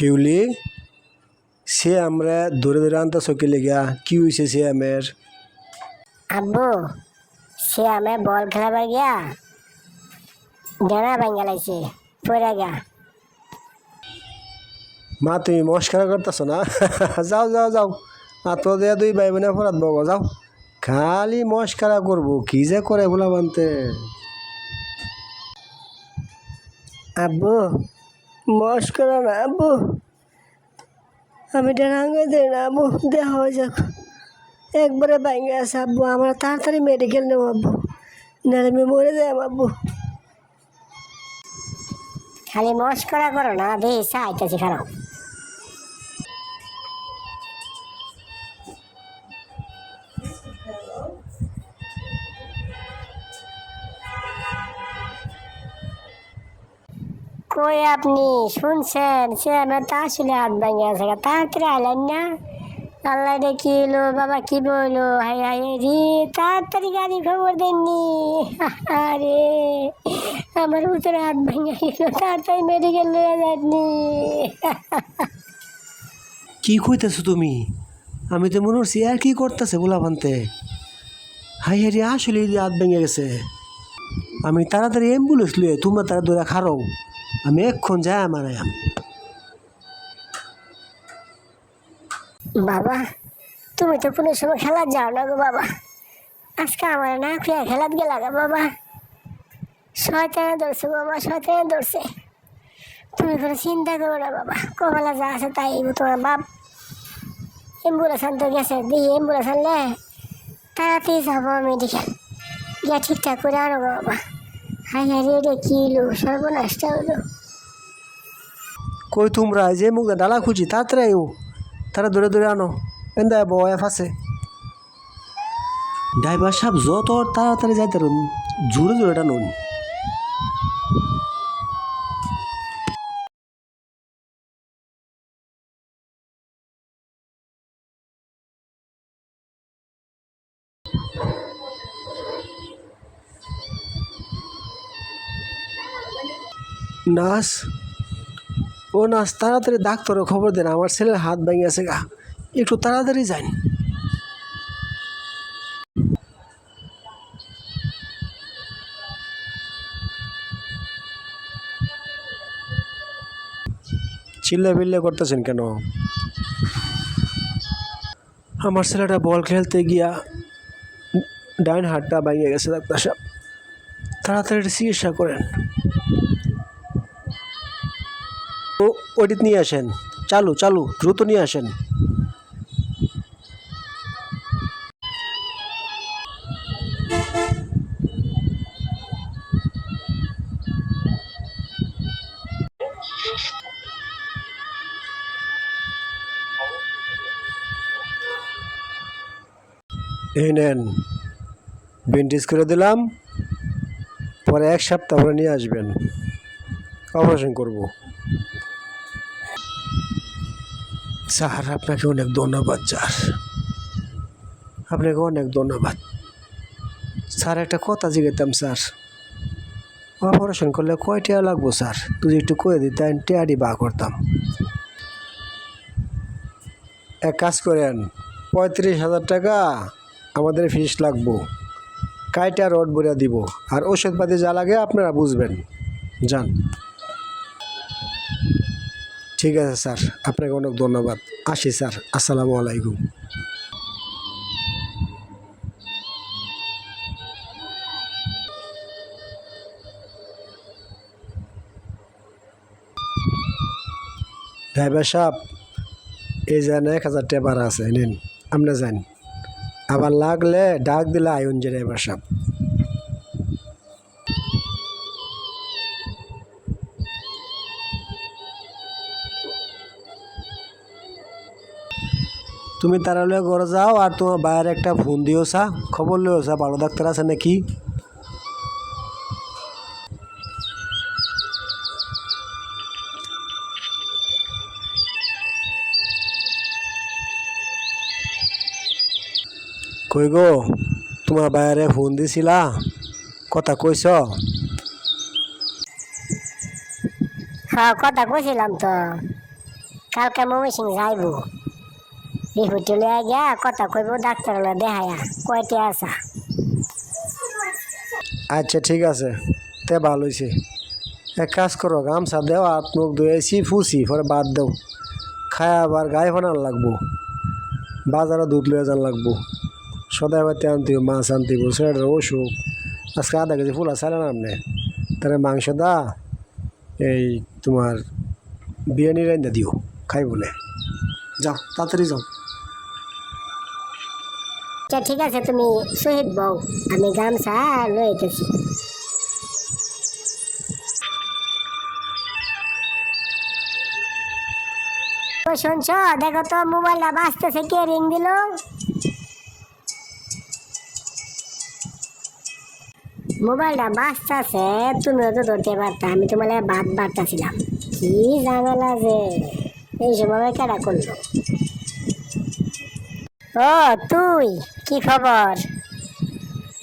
শিউলি সে আমরা ধরে ধরে আনতে চকি লেগা? কি হয়েছে সে আমের? আব্বু সে আমি বল খেলাবার গিয়া? ডানা ভাঙ্গা লাগছে পড়ে গা মা তুমি মস্কারা করতেছ না? যাও যাও যাও। তো দেয়া দুই ভাই বোনে ফরাত বগ যাও। খালি মস্কারা করব কি যে করে ভোলা বানতে। আব্বু মস্করা না, আব্বু। আমি ডানাঙ্গে দেই না দেহ হয়ে যাক। একবারে ব্যাঙ্গে আছে, আব্বু। আমরা তাড়াতাড়ি মেডিকেল নেব, আব্বু। নাহলে আমি মরে যাই, আব্বু। খালি মস্করা করো না, বেশ, আইতেছি, খারাপ। কই আপনি? শুনছেন? সে আমার তা আসলে হাত ভাঙে আছে। তাড়াতাড়ি আইলেন না। আল্লাহ রে কি হলো বাবা কি বলল? হাই হাই রে, তাড়াতাড়ি গাড়ি খবর দেননি আরে আমার উত্তরে হাত ভেঙে গেল। তাড়াতাড়ি মেডিকেল নিয়ে যাননি কি কইতেছো তুমি? আমি তো মনে হচ্ছি আর কি করতেছে ভোলা বানতে হাই হারি আসলে হাত ভেঙে গেছে। আমি তাড়াতাড়ি অ্যাম্বুলেন্স লুয়ে তোমরা তারা ধরে খারো আমি এক্ষণ যাই আমার বাবা, তুমি তো কোনো সময় খেলা যাও না গো বাবা। আজকে আমার না খুঁয়া খেলাত গেলা গা বাবা। শয়তানে ধরছে বাবা, শয়তানে ধরছে। তুমি কোনো চিন্তা করো না বাবা কবেলা যা আছে তাই তোমার বাপ। এম্বুলেন্স আনতে গেছে দিই এম্বুলেন্স আনলে তাড়াতাড়ি যাব মেডিকেল গিয়া ঠিকঠাক করে আনো বাবা। হাই হাই রে এটা কি হলো সর্বনাশটা হলো কই তোমরা? যে মুখ ডালা খুঁজি তাড়াতাড়ি আইও। তারা দূরে দূরে আনো। এন্দা বয়া ফাঁসে। ড্রাইভার সাহেব যত তাড়াতাড়ি যাইতে জোরে জোরে টানুন। নাস ও নাস তাড়াতাড়ি ডাক্তারের খবর দেন, আমার ছেলের হাত ভেঙে আছে গা। একটু তাড়াতাড়ি যান। চিল্লা বিল্লে করতেছেন কেন? আমার ছেলেটা বল খেলতে গিয়া ডাইন হাতটা ভেঙে গেছে, ডাক্তার সাহেব। তাড়াতাড়ি চিকিৎসা করেন। ও ওডিট নিয়ে আসেন। চালু চালু, দ্রুত নিয়ে আসেন। এই নেন, ব্যান্ডেজ করে দিলাম। পরে এক সপ্তাহ পরে নিয়ে আসবেন। অপারেশন করব। স্যার, আপনাকে অনেক ধন্যবাদ, স্যার। আপনাকে অনেক ধন্যবাদ। স্যার, একটা কথা জিজ্ঞেতাম স্যার। অপারেশন করলে কয় টাকা লাগবো, স্যার? তুই একটু করে দিতেন টেয়ারি বা করতাম। এক কাজ করেন, পঁয়ত্রিশ হাজার টাকা আমাদের ফিস লাগবো। কাইটা রড বইয়া দিব। আর ওষুধপাতি যা লাগে আপনারা বুঝবেন। যান। ঠিক আছে, স্যার। আপনাকে অনেক ধন্যবাদ। আসি, স্যার। আসসালামু আলাইকুম। ড্রাইভার সাহেব, এই যেন এক হাজার টাকা আছে, নিন। আপনি যান। আবার লাগলে ডাক দিলে আয়ন যে ড্রাইভার সাহেব। তুমি তাড়ালে ঘরে যাও আর তোমার বাইরে একটা ফোন দিও, সা। খবর লিও সা, ভালো ডাক্তার আছে নাকি? কই গো, তোমার বাইরে ফোন দিছিলা? কথা কইছ? হ্যাঁ কথা কইছিলাম তো। কালকে মমি সিং যাইব। রিপোর্ট লিয়া গিয়া কথা কইব ডাক্তার হলে দেখায়া, কয়টি আসা আচ্ছা ঠিক আছে। তে ভালো হয়েছে এক কাজ করো, গামছা দেও, হাত মুখ ধুয়েছি ফুসি, পরে বাদ দাও। খায় আবার গায়ে ফানার লাগবো। বাজারে দুধ লয়ে যান লাগবো। সদাই বাতি আনতে মাছ আনতে ছেলেটার অসুখ। আজকে আধা কেজি ফুল আছে না আপনি? তাহলে মাংস দা, এই তোমার বিরিয়ানি রাইন্দা দিও, খাই বলে। যাও, তাড়াতাড়ি যাও। আচ্ছা ঠিক আছে, তুমি শহীদ বউ, আমি গামছা লইতেছি শুনছ? দেখো তো, মোবাইলটা বাঁচতেছে কে রিং দিল? মোবাইলটা বাঁচতেছে তুমিও তো ধরতে পারতা, আমি তোমার বাদ বাড়তাছিলাম। কি ঝামেলা যে? এই সময় কেডা করল? ও, তুই, কি খবর?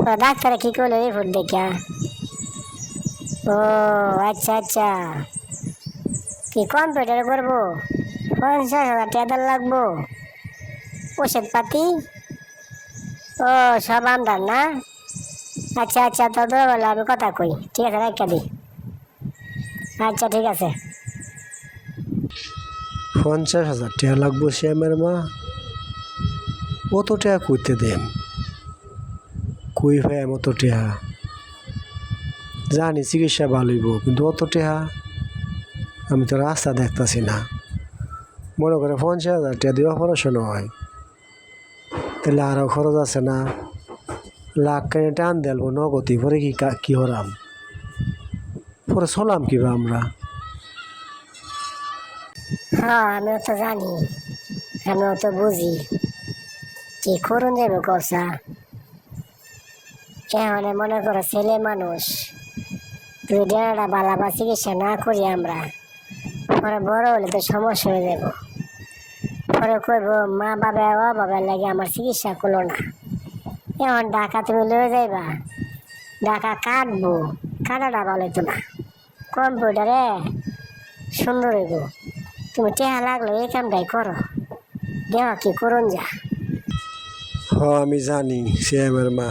ও, ডাক্তারে কি করল রিপোর্ট দেখা? ও আচ্ছা আচ্ছা। কি কম্পিউটার করব? পঞ্চাশ হাজার টাকা লাগবো। ওষুধ পাতি ও, সব আমদার না? আচ্ছা আচ্ছা তো বলে আমি কথা কই। ঠিক আছে, রাখা দিই। আচ্ছা ঠিক আছে। পঞ্চাশ হাজার টাকা লাগবো, শ্যামের মা। কত টাকা কইতে দেন কই ভাই অত টাকা জানি চিকিৎসা ভালোইব কিন্তু অত টাকা আমি তো রাস্তা দেখতাছি না। মনে করে পঞ্চাশ হাজার টাকা দিয়ে অপারেশন হয়। তাহলে আরও খরচ আছে না? লাখ কেনে টান দেলবো নগতি পরে কি কা- কি হরাম? পরে চলাম কিবা আমরা। হ্যাঁ আমিও তো জানি, আমিও তো বুঝি। কি করুন যাবে কষা এখানে মনে করো ছেলে মানুষ? দুই ডেড়াটা বালা বা চিকিৎসা না করি আমরা, পরে বড় হলে তো সমস্যা হয়ে যাব। পরে কইব, মা বাবা ও বাবার লাগে আমার চিকিৎসা করল না। এখন ঢাকা তুমি লয়ে যাইবা, ঢাকা কাটবো, কাটাটা ভালো হইতো না। কম্পিউটারে সুন্দর হইব। তুমি টেহা লাগল এই কামটাই করো। দেওয়া কি করুন যা। হ আমি জানি, সে আমার মা।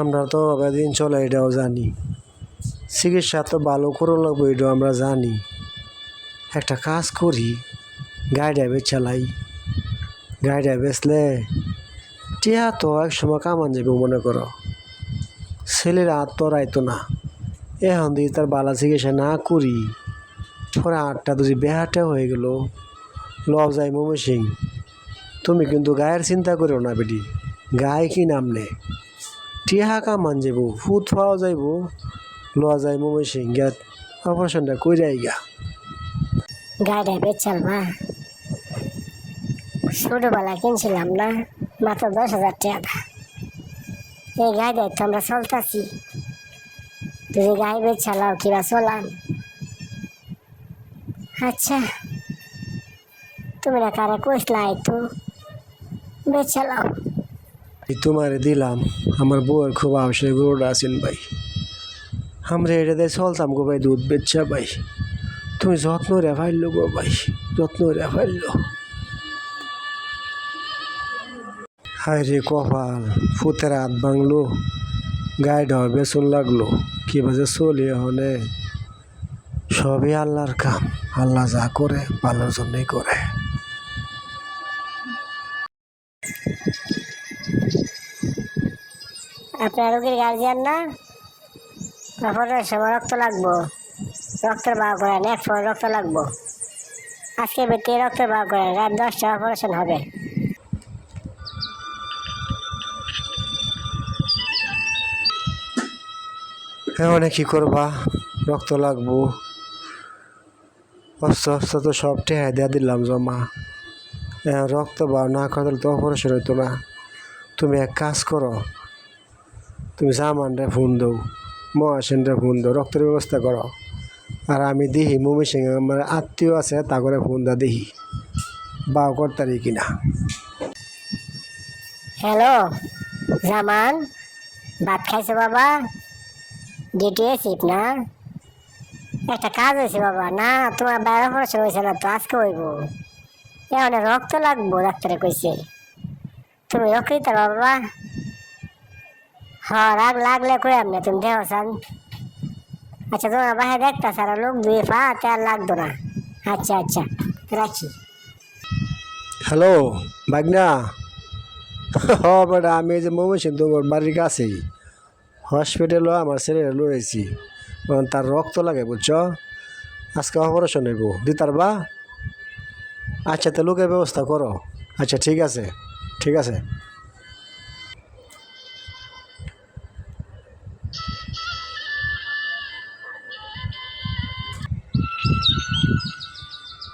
আমরা তো দিন চলে, এটাও জানি। চিকিৎসা তো ভালো করে লাগবো, এটাও আমরা জানি। একটা কাজ করি গাড়িটা বেচ চালাই। গাড়িটা বেচলে টিয়া তো এক সময় কামান যাবে, মনে করো। ছেলের আর তো রাইতো না। এখন দিয়ে তার বালা চিকিৎসা না করি, পরে আটটা যদি বেহাটা হয়ে গেল লব যায় মমি সিং তুমি কিন্তু গায়ের চিন্তা করো না বেটি। গায়ে কি নাম নে? টিহা কামান যাব ফুট পাওয়া যাইব লওয়া যায় মমি সিং গিয়া অপারেশনটা কইরাই গা। গাড়িটা বেচাল মা। ছোটবেলা কিনছিলাম না, মাত্র দশ হাজার টাকা এই গাড়িটাই তো আমরা চলতাছি। তুই গাড়ি বেচালাও কিবা চলাম। আচ্ছা তুমি না কারে কইসলাই তো? এই তোমারে দিলাম, আমার বউয়ের খুব আবশ্যক গরুটা আছেন ভাই। আমরা এটা দিয়ে চলতাম গো ভাই দুধ বেচা ভাই। তুমি যত্ন রে ফাইল গো ভাই, যত্ন রে ফাইল হায় রে কপাল, ফুতের হাত ভাঙলো, গায়ে ডর বেসন লাগল, কি বাজে চলি হনে। সবই আল্লাহর কাম, আল্লাহ যা করে, ভালোর জন্যই করে। আপনার রোগীর গার্জিয়ান না? অপারেশনের সময় রক্ত লাগবো? রক্তের বাও করেন এক ফোর রক্ত লাগবো। আজকে বেটে রক্তের বাও করেন রাত দশটা অপারেশন হবে। এখন কি করবা? রক্ত লাগবো। অস্তে অস্তে তো সব টেহা দিয়া দিলাম জমা। রক্ত বা না করলে তো অপারেশন হইতো না। তুমি এক কাজ করো, তুমি সামানরে ফোন দাও মহাসেনরে ফোন দাও, রক্তের ব্যবস্থা করো। আর আমি দেখি মমি সিং আমার আত্মীয় আছে তা করে ফোন দা দেখি বাও করতারি কিনা। হ্যালো, জামান, ভাত খাইছো বাবা? ডিউটি শিপ না? একটা কাজ হয়েছে বাবা, না, তোমার বাইরে অপারেশন হয়েছে না, তো আজকে হইব। এখন রক্ত লাগবো, ডাক্তারে কইছে। তুমি রক্ত বাবা। হ্যাঁ রাগ লাগলে কই আপনি, তুমি দেহ সান আচ্ছা তোমার বাসায় দেখতা সারা লোক দুই পা তেল লাগতো না। আচ্ছা আচ্ছা রাখি। হ্যালো, বাগনা। হ, বেটা, আমি এই যে ময়মনসিং তোমার বাড়ির কাছেই। হসপিটালও আমার ছেলে লড়েছি তার রক্ত লাগে, বুঝছ? আজকে অপারেশন হইব। দিতার বা। আচ্ছা তো লোকের ব্যবস্থা করো। আচ্ছা ঠিক আছে ঠিক আছে।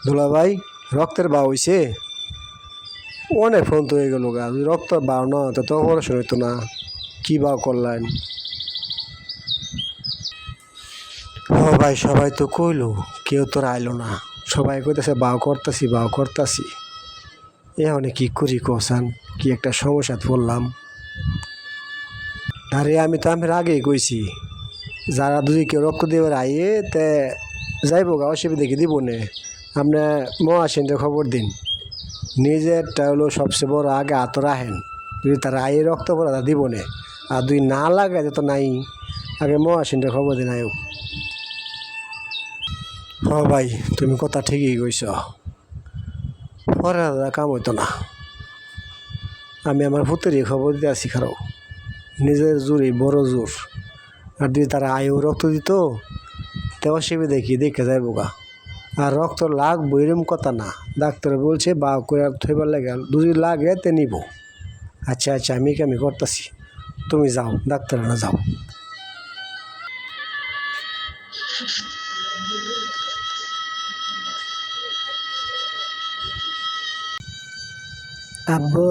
দুলা ভাই রক্তের বা হইছে? অনেক ফোন তো হয়ে গেল গা রক্ত বাও না তো তো অপারেশন হইতো না। কি বা করলেন? ও ভাই, সবাই তো কইলো, কেউ তোর আইলো না। সবাই কইতেছে বাও করতাছি বাও করতাছি। এখন কি করি কোসান কি একটা সমস্যাত পড়লাম। আরে, আমি তো আমি আগেই কইছি, যারা যদি কেউ রক্ত দেবার আইয়ে তে যাইব গা, অসুবিধা কি দিব নে? আপনি মহাসেনকে খবর দিন। নিজেরটা হলো সবচেয়ে বড় আগে হাত রাখেন যদি তার আয়ে রক্ত পড়া তা দিব নে। আর দুই না লাগে তো নাই। আগে মহাসেনকে খবর দিন আয়ো হ ভাই, তুমি কথা ঠিকই কইছ। পরে দাদা কাম হইতো না। আমি আমার পুত্রেরই খবর দিতে আসি খারাপ নিজের জোরই বড় জোর। আর যদি তারা আয়ু রক্ত দিত, তে অসুবিধা দেখি দেখে যাইব বোকা আর রক্ত লাগ এরম কথা না। ডাক্তার বলছে, বা করে থইবার লাগে যদি লাগে তে নিব। আচ্ছা আচ্ছা আমি কি আমি করতেছি? তুমি যাও ডাক্তার না যাও। আব্বু,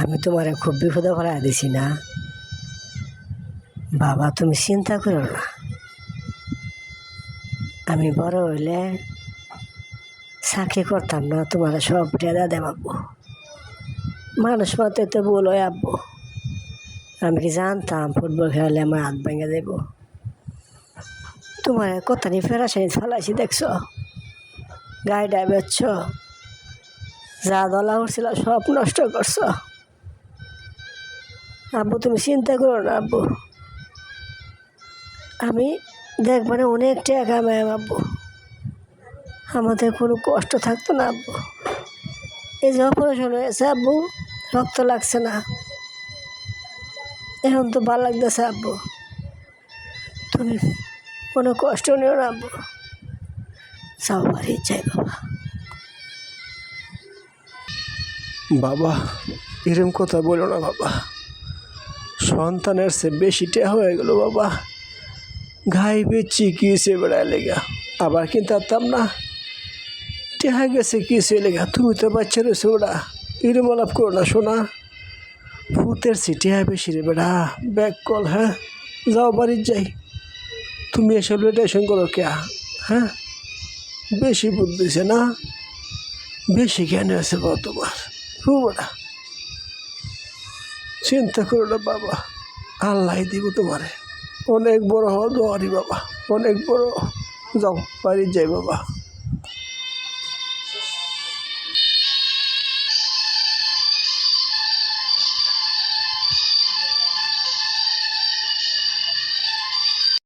আমি তোমারে খুব বিপদে ফেলা দিছি না। বাবা, তুমি চিন্তা করো না। আমি বড় হইলে চাকরি করতাম না, তোমার সব রেদা দেবাবো মানুষ মতে তো বল আব্বু। আমি কি জানতাম ফুটবল খেলালে আমার হাত ভেঙে দেব? তোমার কথা নিয়ে ফেরাসানি ফেলাইছি, দেখছ? গাড়িটা বেচছ যা দলা উঠছিল সব নষ্ট করছ। আব্বু, তুমি চিন্তা করো না আব্বু। আমি দেখবানে অনেক টাকা ম্যাম আব্বু। আমাদের কোনো কষ্ট থাকতো না আব্বু। এই যে অপারেশন হয়েছে আব্বু, রক্ত লাগছে না। এখন তো ভালো লাগতেছে আব্বু। তুমি কোনো কষ্ট নিও না আব্বু। বাড়ি যাই বাবা। বাবা, এরম কথা বলো না বাবা। সন্তানের সে বেশি টেহা হয়ে গেল বাবা। ঘাই বেচি কিসে বেড়ায় লেগা, আবার কিন্তু আরতাম না। টেহা গেছে কিসে লেগা, তুমি তো বাচ্চা রয়েছে ওরা এরম আলাপ করো না শোনা ভূতের সিটিয়া বেশি রে বেড়া ব্যাক কল হ্যাঁ? যাও বাড়ির যাই। তুমি এসব রেডিয়েশন করো কে হ্যাঁ? বেশি বুদ্ধিছে না? বেশি জ্ঞান আছে বাবা তোমার না চিন্তা করো না বাবা আল্লাহ দিব তোমারে। অনেক বড় হওয়া দোয়ারি বাবা, অনেক বড়। যাও, বাড়ি যাই বাবা।